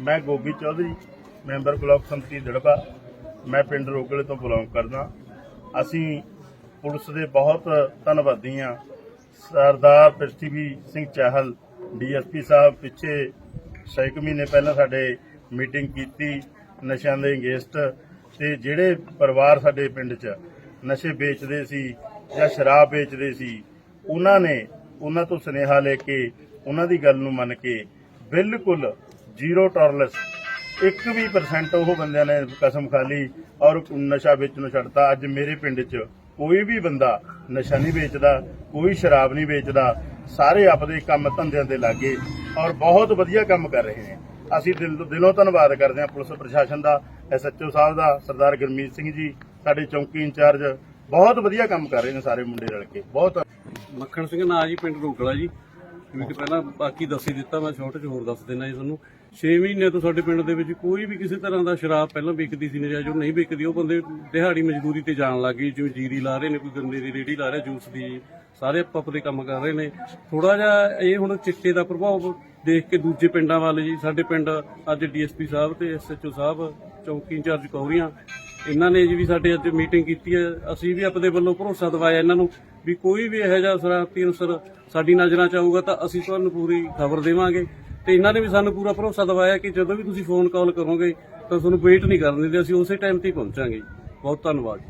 ਮੈਂ Gogi Chaudhary, member block ਸੰਮਤੀ ਦੜਬਾ। ਮੈਂ ਪਿੰਡ ਰੋਗਲੇ ਤੋਂ ਬਿਲੋਂਗ ਕਰਦਾ। ਅਸੀਂ ਪੁਲਿਸ ਦੇ ਬਹੁਤ ਧੰਨਵਾਦੀ ਹਾਂ। ਸਰਦਾਰ ਪ੍ਰਿਥਵੀ ਸਿੰਘ ਚਾਹਲ, ਡੀਐਸਪੀ ਸਾਹਿਬ ਪਿੱਛੇ 6 ਮਹੀਨੇ ਪਹਿਲਾਂ ਸਾਡੇ ਮੀਟਿੰਗ ਕੀਤੀ, ਨਸ਼ਿਆਂ ਦੇ ਅਗੇਂਸਟ। ਤੇ ਜਿਹੜੇ ਪਰਿਵਾਰ ਸਾਡੇ ਪਿੰਡ 'ਚ ਨਸ਼ੇ ਵੇਚਦੇ ਸੀ ਜਾਂ ਸ਼ਰਾਬ ਵੇਚਦੇ ਸੀ, ਉਹਨਾਂ ਨੇ, ਉਹਨਾਂ ਤੋਂ ਸੁਨੇਹਾ ਲੈ ਕੇ, ਉਹਨਾਂ ਦੀ ਗੱਲ ਨੂੰ ਮੰਨ ਕੇ ਬਿਲਕੁਲ ਜ਼ੀਰੋ ਟੋਲਰੈਂਸ ਇੱਕ ਵੀ ਪਰਸੈਂਟ ਉਹ ਬੰਦਿਆਂ ਨੇ ਕਸਮ ਖਾ ਲਈ ਔਰ ਨਸ਼ਾ ਵੇਚਣੋਂ ਛੱਡਤਾ। ਅੱਜ ਮੇਰੇ ਪਿੰਡ 'ਚ ਕੋਈ ਵੀ ਬੰਦਾ ਨਸ਼ਾ ਨਹੀਂ ਵੇਚਦਾ, ਕੋਈ ਸ਼ਰਾਬ ਨਹੀਂ ਵੇਚਦਾ। ਸਾਰੇ ਆਪਦੇ ਕੰਮ ਧੰਦਿਆਂ ਦੇ ਲੱਗੇ ਔਰ ਬਹੁਤ ਵਧੀਆ ਕੰਮ ਕਰ ਰਹੇ ਨੇ। ਅਸੀਂ ਦਿਲ ਦਿਲੋਂ ਧੰਨਵਾਦ ਕਰਦੇ ਹਾਂ ਪੁਲਿਸ ਪ੍ਰਸ਼ਾਸਨ ਦਾ ਐਸਐਚਓ ਸਾਹਿਬ ਦਾ, ਸਰਦਾਰ ਗੁਰਮੀਤ ਸਿੰਘ ਜੀ, ਸਾਡੇ ਚੌਂਕੀ ਇੰਚਾਰਜ। ਬਹੁਤ ਵਧੀਆ ਕੰਮ ਕਰ ਰਹੇ ਨੇ ਸਾਰੇ ਮੁੰਡੇ ਰਲ ਕੇ। ਬਹੁਤ ਮੱਖਣ ਸਿੰਘ ਨਾਂ ਜੀ, ਪਿੰਡ ਰੋਕਲਾ ਜੀ। ਜਿਵੇਂ ਕਿ ਪਹਿਲਾਂ ਬਾਕੀ ਦੱਸੀ ਦਿੱਤਾ, ਮੈਂ ਛੋਟੇ ਚ ਹੋਰ ਦੱਸ ਦਿੰਦਾ ਜੀ ਤੁਹਾਨੂੰ। 6 ਮਹੀਨੇ ਤੋਂ ਸਾਡੇ ਪਿੰਡ ਦੇ ਵਿੱਚ ਕੋਈ ਵੀ ਕਿਸੇ ਤਰ੍ਹਾਂ ਦਾ ਸ਼ਰਾਬ ਪਹਿਲਾਂ ਵਿਕਦੀ ਸੀ, ਨਜਾਇਜ਼ ਉਹ ਨਹੀਂ ਵਿਕਦੀ, ਉਹ ਬੰਦੇ ਦਿਹਾੜੀ ਮਜ਼ਦੂਰੀ ਤੇ ਜਾਣ ਲੱਗ ਗਏ, ਜਿਵੇਂ ਜੀਰੀ ਲਾ ਰਹੇ ਨੇ, ਕੋਈ ਗੰਨੇ ਦੀ ਰੇੜੀ ਲਾ ਰਿਹਾ, ਜੂਸ ਦੀ, ਸਾਰੇ ਪੱਪ ਦੇ ਕੰਮ ਕਰ ਰਹੇ ਨੇ। ਥੋੜਾ ਜਿਹਾ ਇਹ ਹੁਣ ਚਿੱਟੇ ਦਾ ਪ੍ਰਭਾਵ ਦੇਖ ਕੇ ਦੂਜੇ ਪਿੰਡਾਂ ਵੱਲ ਜੀ, ਸਾਡੇ ਪਿੰਡ ਅੱਜ ਡੀਐਸਪੀ ਸਾਹਿਬ ਤੇ ਐਸਐਚਓ ਸਾਹਿਬ, ਚੌਕੀ ਇੰਚਾਰਜ ਕੌਰੀਆਂ, ਇਹਨਾਂ ਨੇ ਜੀ ਵੀ ਸਾਡੇ ਅੱਜ ਮੀਟਿੰਗ ਕੀਤੀ ਹੈ। ਅਸੀਂ ਵੀ ਆਪਣੇ ਵੱਲੋਂ ਭਰੋਸਾ ਦਵਾਇਆ ਇਹਨਾਂ ਨੂੰ ਵੀ ਕੋਈ ਵੀ ਇਹੋ ਜਿਹਾ ਸ਼ਰਾਰਤੀ ਅਨਸਰ ਸਾਡੀ ਨਜ਼ਰਾਂ ਚ ਆਊਗਾ ਤਾਂ ਅਸੀਂ ਤੁਹਾਨੂੰ ਪੂਰੀ ਖਬਰ ਦੇਵਾਂਗੇ। ਤੇ ਇਹਨਾਂ ਨੇ ਵੀ ਸਾਨੂੰ ਪੂਰਾ ਭਰੋਸਾ ਦਿਵਾਇਆ ਕਿ ਜਦੋਂ ਵੀ ਤੁਸੀਂ ਫੋਨ ਕਾਲ ਕਰੋਗੇ ਤਾਂ ਤੁਹਾਨੂੰ ਵੇਟ ਨਹੀਂ ਕਰਨ ਦਿੰਦੇ, ਅਸੀਂ ਉਸੇ ਟਾਈਮ ਤੇ ਹੀ ਪਹੁੰਚਾਂਗੇ ਬਹੁਤ ਧੰਨਵਾਦ।